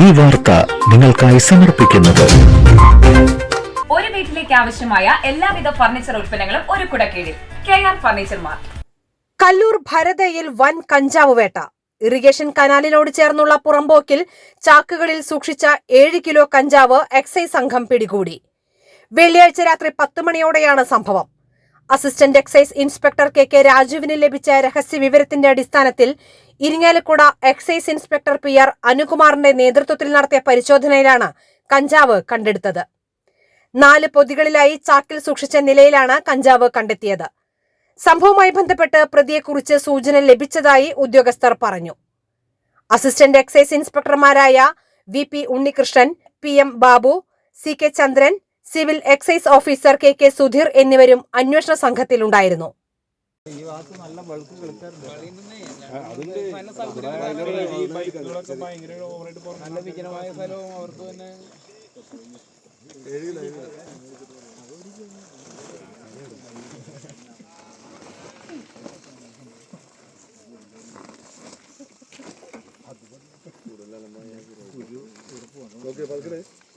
ഈ വാർത്ത നിങ്ങൾക്കായി സമർപ്പിക്കുന്നത്. ഒരു വീട്ടിലേക്ക് ആവശ്യമായ എല്ലാവിധ ഫർണിച്ചർ ഉൽപ്പന്നങ്ങളും ഒരു കുടക്കീഴിൽ. K R furniture mart. Kallur ഭരതയിൽ വൻ കഞ്ചാവ് വേട്ട. ഇറിഗേഷൻ കനാലിനോട് ചേർന്നുള്ള പുറമ്പോക്കിൽ ചാക്കുകളിൽ സൂക്ഷിച്ച ഏഴ് കിലോ കഞ്ചാവ് എക്സൈസ് സംഘം പിടികൂടി. വെള്ളിയാഴ്ച രാത്രി പത്ത് മണിയോടെയാണ് സംഭവം. Assistant excise inspector K K രാജുവിന് ലഭിച്ച രഹസ്യ വിവരത്തിന്റെ അടിസ്ഥാനത്തിൽ Irinjalakuda excise inspector P R അനുകുമാറിന്റെ നേതൃത്വത്തിൽ നടത്തിയ പരിശോധനയിലാണ് കഞ്ചാവ് കണ്ടെടുത്തത്. നാല് പൊതികളിലായി ചാക്കിൽ സൂക്ഷിച്ച നിലയിലാണ് കഞ്ചാവ് കണ്ടെത്തിയത്. സംഭവവുമായി ബന്ധപ്പെട്ട് പ്രതിയെക്കുറിച്ച് സൂചന ലഭിച്ചതായി ഉദ്യോഗസ്ഥർ പറഞ്ഞു. Assistant excise ഇൻസ്പെക്ടർമാരായ V P Unnikrishnan P M Babu C K Chandran civil excise officer K K Sudheer എന്നിവരും അന്വേഷണ സംഘത്തിലുണ്ടായിരുന്നു.